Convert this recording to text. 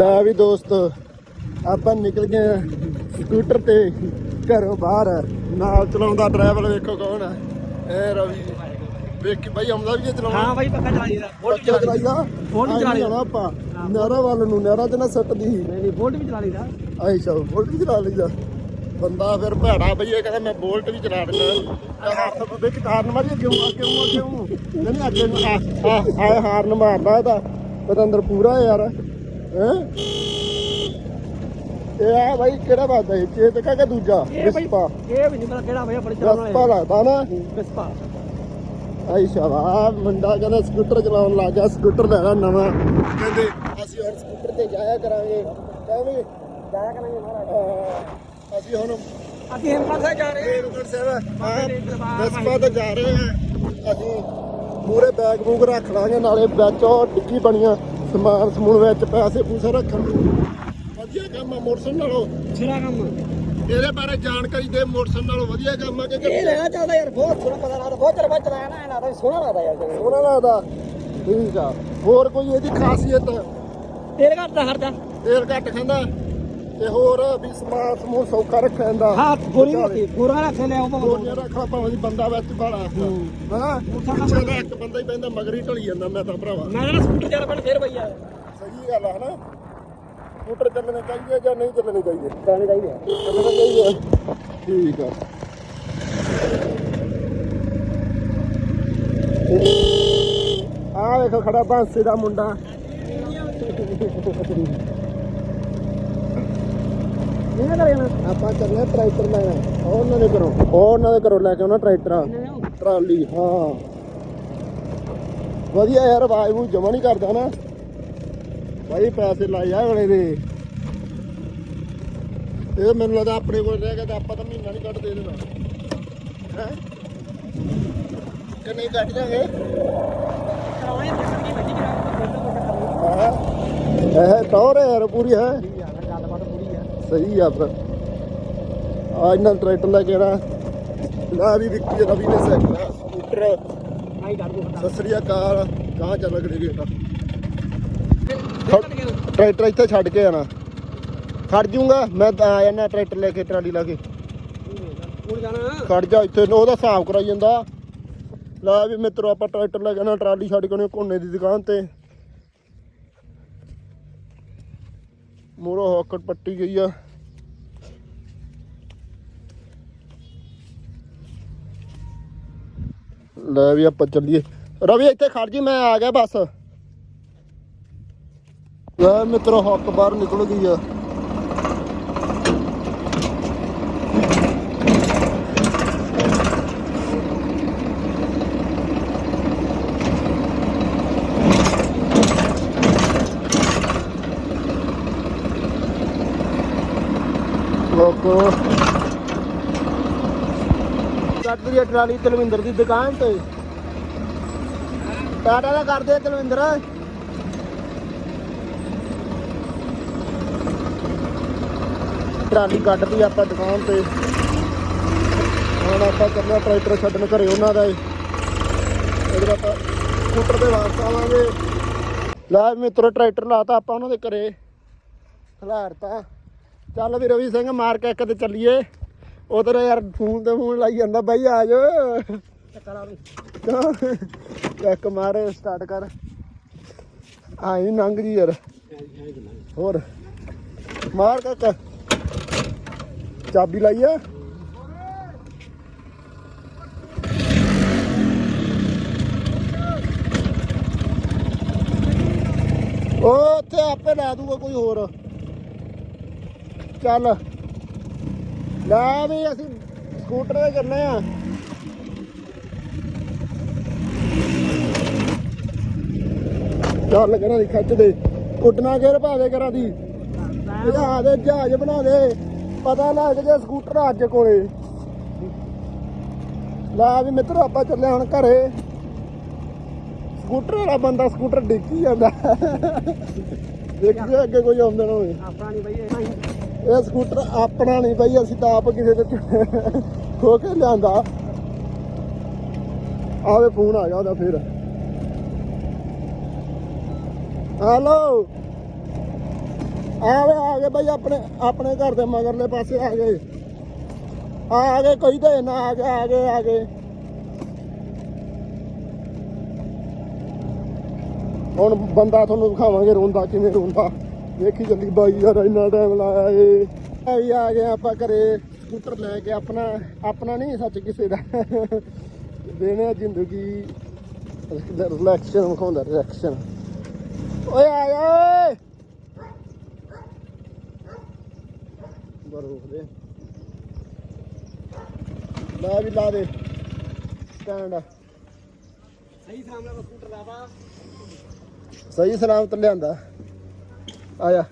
ਤਾਂ ਵੀ ਦੋਸਤ ਆਪਾਂ ਨਿਕਲ ਗਏ ਸਕੂਟਰ ਤੇ ਘਰੋਂ ਬਾਹਰ। ਨਾਲ ਚਲਾਉਂਦਾ ਡਰਾਈਵਰ ਵੇਖੋ ਕੌਣ ਆ ਐ ਰਵੀ ਵੇਖ ਕੇ ਬਾਈ ਆਉਂਦਾ ਵੀ ਇਹ ਚਲਾਉਣਾ। ਹਾਂ ਬਾਈ ਪੱਕਾ ਚਲਾ ਜੀਦਾ ਬੋਲਟ ਚਲਾ ਚਲਾਈਦਾ? ਬੋਲਟ ਚਲਾ ਲਈ। ਜਾਣਾ ਆਪਾਂ। ਨਹਿਰਾਂ ਵੱਲ ਨੂੰ ਨਹਿਰਾਂ ਤੇ ਨਾ ਸੱਟਦੀ। ਨਹੀਂ ਨਹੀਂ ਬੋਲਟ ਵੀ ਚਲਾ ਲਈਦਾ। ਆਇਸ਼ਾ ਬੋਲਟ ਵੀ ਚਲਾ ਲਈਦਾ। ਬੰਦਾ ਫਿਰ ਭੈੜਾ ਬਈ ਇਹ ਕਹਿੰਦਾ ਮੈਂ ਬੋਲਟ ਵੀ ਚਲਾ ਲੈਣਾ ਹੱਥ ਵਿੱਚ ਕਾਰਨ ਮਾਰੀ ਕਿਉਂ ਆ ਕਿਉਂ ਆ ਕਿਉਂ? ਨਹੀਂ ਅੱਗੇ ਆ ਆ ਆ ਹਾਰਨ ਮਾਰਦਾ ਇਹਦਾ। ਪਤੰਦਰ ਪੂਰਾ ਯਾਰ। ਹੈ? ਇਹ ਆ ਬਾਈ ਕਿਹੜਾ ਬਾਦਾ ਹੈ ਚੇਤਕਾ ਕਿ ਦੂਜਾ? ਇਹ ਬਾਈ ਵਿਸਪਾ। ਇਹ ਵੀ ਨਹੀਂ ਪਤਾ ਕਿਹੜਾ ਭਈਆ ਬੜੇ ਚਲਾਉਣ ਵਿਸਪਾ ਵਾਲੇ। ਲੱਗਦਾ ਨਾ। ਵਿਸਪਾ। ਆਇਸ਼ਾ ਵਾ ਮੁੰਡਾ ਕਹਿੰਦਾ ਸਕੂਟਰ ਚਲਾਉਣ ਲੱਗ ਗਿਆ ਸਕੂਟਰ ਲੈਣਾ ਨਵਾਂ। ਕਹਿੰਦੇ ਅਸੀਂ ਹੁਣ ਸਕੂਟਰ ਤੇ ਜਾਇਆ ਕਰਾਂਗੇ। ਕਹਿੰਦੇ ਜਾਇਆ ਕਰਾਂਗੇ ਮਹਾਰਾਜ। ਅਸੀਂ ਹੁਣ ਅਸੀਂ ਹਿੰਮਤ ਸਾਹਿਬ ਜਾ ਰਹੇ ਹਾਂ। ਸਾਹਿਬ ਦਸਪਾ ਤੇ ਜਾ ਰਹੇ ਹਾਂ। ਅਸੀਂ ਪੂਰੇ ਬੈਗ ਬੂਗ ਰੱਖ ਲਾਂਗੇ ਨਾਲੇ ਵਿੱਚ ਉਹ ਡਿੱਗੀ ਬਣੀਆਂ। ਸਮਾਨ ਸਮੂਨ ਵਿੱਚ ਪੈਸੇ ਪੂਸੇ ਰੱਖਣ। ਨੂੰ ਵਧੀਆ ਕੰਮ ਆ ਮੋਟਰਸਾਈਕਲ ਨਾਲੋਂ। ਸਿਰਾ ਕੰਮ ਇਹਦੇ ਬਾਰੇ ਜਾਣਕਾਰੀ ਦੇ ਮੋਟਰਸਾਈਕਲ ਨਾਲੋਂ ਵਧੀਆ ਕੰਮ ਆ ਕਿ ਇਹ ਲੈਣਾ ਚਾਹੁੰਦਾ ਯਾਰ ਬਹੁਤ ਸੋਹਣਾ ਪਤਾ ਲੱਗਦਾ ਬਹੁਤ ਚਿਰ ਬਾਅਦ ਚਲਾਇਆ ਨਾ ਇਹਨਾਂ ਦਾ ਸੋਹਣਾ ਲੱਗਦਾ ਯਾਰ। ਸੋਹਣਾ ਲੱਗਦਾ। ਠੀਕ ਆ। ਹੋਰ ਕੋਈ ਇਹਦੀ ਖਾਸੀਅਤ? ਤੇਰੇ ਘਰ ਦਾ ਖਰਚਾ ਤੇਲ ਘੱਟ ਖਾਂਦਾ? ਤੇ ਹੋਰ ਵੀ ਸਮਾਨ ਸਮੂਨ ਸੌਖਾ ਰੱਖ ਜਾਂਦਾ ਹਾਂ ਗੋਰੀ ਰੱਖੀ ਗੋਰਾ ਰੱਖ ਲਿਆ ਉਹ ਗੋਲੀਆਂ ਰੱਖਾ ਭਾਵੇਂ ਦੀ ਬੰਦਾ ਵਿੱਚ ਬਾਲਾ ਹਾਂ। ਪਿੱਛੇ ਦਾ ਇੱਕ ਬੰਦਾ ਹੀ ਪੈਂਦਾ ਮਗਰ ਹੀ ਢਲੀ ਜਾਂਦਾ ਮੈਂ ਤਾਂ ਭਰਾਵਾ। ਮੈਂ ਕਹਿੰਦਾ ਸਕੂਟਰ ਚੱਲ ਪੈਣ ਫੇਰ ਬਈ ਯਾਰ ਸਹੀ ਗੱਲ ਆ ਹਨਾ? ਸਕੂਟਰ ਚੱਲਣੇ ਚਾਹੀਦੇ ਜਾਂ ਨਹੀਂ ਚੱਲਣੇ ਚਾਹੀਦੇ? ਚੱਲਣੇ ਚਾਹੀਦੇ ਚੱਲਣੇ ਚਾਹੀਦੇ। ਠੀਕ ਆ। ਆ ਵੇਖੋ ਖੜਾ ਬਾਂਸੇ ਦਾ ਮੁੰਡਾ। ਇਹਨਾਂ ਆਪਾਂ ਚੱਲੇ ਟਰੈਕਟਰ ਲੈਣਾ। ਉਹ ਉਹਨਾਂ ਦੇ ਘਰੋਂ। ਉਹ ਉਹਨਾਂ ਦੇ ਘਰੋਂ ਲੈ ਕੇ ਆਉਣਾ ਟਰੈਕਟਰ। ਟਰਾਲੀ ਹਾਂ। ਵਧੀਆ ਯਾਰ ਆਵਾਜ਼ ਨੂੰ ਜਮਾ ਨਹੀਂ ਕਰਦਾ ਨਾ। ਭਾਈ ਪੈਸੇ ਲਾਏ ਆ ਅਗਲੇ ਦੇ। ਇਹ ਮੈਨੂੰ ਲੱਗਦਾ ਆਪਣੇ ਕੋਲ ਰਹਿ ਗਿਆ ਤਾਂ ਆਪਾਂ ਤਾਂ ਮਹੀਨਾ ਨਹੀਂ ਕੱਢ ਦੇ ਦੇਣਾ ਹੈ? ਕਿ ਨਹੀਂ ਕੱਢ ਜਾਗੇ? ਕਰਾਉਣੇ ਜਿੱਦਾਂ ਦੀ ਵੱਡੀ ਕਰਾਉਣਾ ਹਾਂ? ਇਹ ਟੌਰ ਹੈ ਯਾਰ ਪੂਰੀ ਹੈ। ਗੱਲਬਾਤ ਪੂਰੀ ਆ ਸਹੀ ਆ ਫਿਰ। ਆ ਇਹਨਾਂ ਟਰੈਕਟਰ ਲੈ ਕੇ ਆਣਾ ਲਾ ਵੀ ਵਿੱਕੀ ਰਵੀ ਨੇ ਸੈਕਟਰ ਸਕੂਟਰ। ਆਈ ਕੱਢ ਦੋ ਸਤਿ ਸ੍ਰੀ ਅਕਾਲ। ਕਹਾਂ ਚੱਲ ਗੜੇ ਗੇਟਾ ਟਰੈਕਟਰ ਇੱਥੇ ਛੱਡ ਕੇ ਆਣਾ ਖੜ ਜੂੰਗਾ। ਮੈਂ ਆ ਜਾਣਾ ਟਰੈਕਟਰ ਲੈ ਕੇ ਟਰਾਲੀ ਲਾ ਕੇ। ਖੜ ਜਾ ਇੱਥੇ। ਉਹਦਾ ਹਿਸਾਬ ਕਰਾਈ ਜਾਂਦਾ। ਲੈ ਵੀ ਮਿੱਤਰੋ ਆਪਾਂ ਟਰੈਕਟਰ ਲੈ ਕੇ ਨਾ ਟਰਾਲੀ ਛੱਡ ਕੇ ਉਹਨੇ ਕੋਨੇ ਦੀ ਦੁਕਾਨ ਤੇ। ਮੂਰੋ ਹੌਕਟ ਪੱਟੀ ਗਈ ਆ। ਲੈ ਵੀ ਆਪਾਂ ਚੱਲੀਏ। ਰਵੀ, ਇੱਥੇ ਖੜ ਜੀ, ਮੈਂ ਆ ਗਿਆ ਬਸ। ਲੈ ਮਿੱਤਰੋ, ਹੱਕ ਬਾਹਰ ਨਿਕਲ ਗਈ ਆ। ਲੋਕੋ। ਕੱਟ ਟਰਾਲੀ ਤਲਵਿੰਦਰ ਦੀ ਦੁਕਾਨ ਤੇ। ਟਾਟਾ ਦਾ ਕਰਦੇ ਤਲਵਿੰਦਰ। ਟਰਾਲੀ ਕੱਢਦੀ ਆਪਾਂ ਦੁਕਾਨ ਤੇ। ਹੁਣ ਆਪਾਂ ਚੱਲਿਆ ਟਰੈਕਟਰ ਛੱਡਣ ਘਰੇ ਉਹਨਾਂ ਦਾ ਏ ਇਹਦੇ ਆਪਾਂ ਸਕੂਟਰ ਤੇ ਵਾਪਸ ਆਵਾਂਗੇ। ਲੈ ਵੀ ਮਿੱਤਰੋ, ਟਰੈਕਟਰ ਲਾਤਾ ਆਪਾਂ ਉਹਨਾਂ ਦੇ ਘਰੇ। ਖਲਾਰਤਾ। ਚੱਲ ਵੀ ਰਵੀ ਸਿੰਘ ਮਾਰ ਕੇ ਇੱਕ ਤੇ ਚੱਲੀਏ। ਉਧਰ ਯਾਰ ਫੋਨ ਤੇ ਫੋਨ ਲਾਈ ਜਾਂਦਾ, ਬਾਈ ਆ ਜਾ। ਚੱਕਰ ਇੱਕ ਮਾਰ ਸਟਾਰਟ ਕਰ। ਆਈ ਨੰਗ ਜੀ ਯਾਰ। ਹੋਰ, ਮਾਰ ਕਾਕਾ ਚਾਬੀ ਲਾਈ ਆ। ਉਹ ਉੱਥੇ ਆਪੇ ਲਾ ਦੂਗਾ ਕੋਈ ਹੋਰ। ਚੱਲ। ਲੈ ਵੀ ਅਸੀਂ ਸਕੂਟਰ ਤੇ ਚੱਲੇ ਆ। ਚੱਲ ਕਰਾਂ ਦੀ ਖੱਚ ਦੇ ਕੁੱਟਣਾ ਗੇਰ ਪਾ ਕਰਾਂ ਦੀ? ਜਹਾਜ਼ ਦੇ ਜਹਾਜ਼ ਬਣਾ ਦੇ। ਪਤਾ ਲੱਗ ਜੇ ਸਕੂਟਰ ਅੱਜ ਕੋਲੇ। ਲੈ ਵੀ ਮਿੱਤਰ ਆਪਾਂ ਚੱਲੇ ਹੁਣ ਘਰੇ। ਸਕੂਟਰ ਵਾਲਾ ਬੰਦਾ ਸਕੂਟਰ ਡਿੱਗੀ ਜਾਂਦਾ। ਦੇਖੀ ਅੱਗੇ ਕੋਈ ਆਉਂਦਾ ਨਾ ਹੋਵੇ। ਆਪਣਾ ਨਹੀਂ ਬਈ ਇਹ ਸਕੂਟਰ ਆਪਣਾ ਨਹੀਂ ਬਈ, ਅਸੀਂ ਤਾਂ ਆਪ ਕਿਸੇ ਦੇ ਖੋ ਕੇ ਲਿਆਂਦਾ। ਆਵੇ ਫੋਨ ਆ ਗਿਆ ਉਹਦਾ ਫਿਰ। ਹੈਲੋ। ਆਵੇ ਆ ਗਏ ਬਈ ਆਪਣੇ ਆਪਣੇ ਘਰ ਦੇ ਮਗਰਲੇ ਪਾਸੇ ਆ ਗਏ। ਆ ਆ ਗਏ, ਕੋਈ ਤੇ ਨਾ ਆ ਗਏ ਆ ਗਏ ਆ ਗਏ। ਹੁਣ ਬੰਦਾ ਤੁਹਾਨੂੰ ਦਿਖਾਵਾਂਗੇ ਰੋਂਦਾ ਕਿਵੇਂ ਰੋਂਦਾ। ਵੇਖੀ ਜੱਲੀ ਬਾਈ ਯਾਰ ਇੰਨਾ ਟਾਈਮ ਲਾਇਆ ਏ। ਆ ਵੀ ਆ ਗਏ ਆਪਾਂ ਘਰੇ ਸਕੂਟਰ ਲੈ ਕੇ ਆਪਣਾ ਆਪਣਾ ਨਹੀਂ ਸੱਚ ਕਿਸੇ ਦਾ। ਦੇਣੇ ਜ਼ਿੰਦਗੀ। ਰਿਲੈਕਸ਼ਨ ਵਿਖਾਉਂਦਾ ਰਿਲੈਕਸ਼ਨ ਓਏ ਆ ਓਏ! ਬਰੋਖ ਦੇ ਲਾ ਵੀ ਲਾ ਦੇ। ਸਟੈਂਡ ਸਹੀ ਸਾਹਮਣੇ ਸਕੂਟਰ ਲਾਵਾ ਸਹੀ ਸਲਾਮਤ ਲਿਆਂਦਾ। ਆ ਜਾ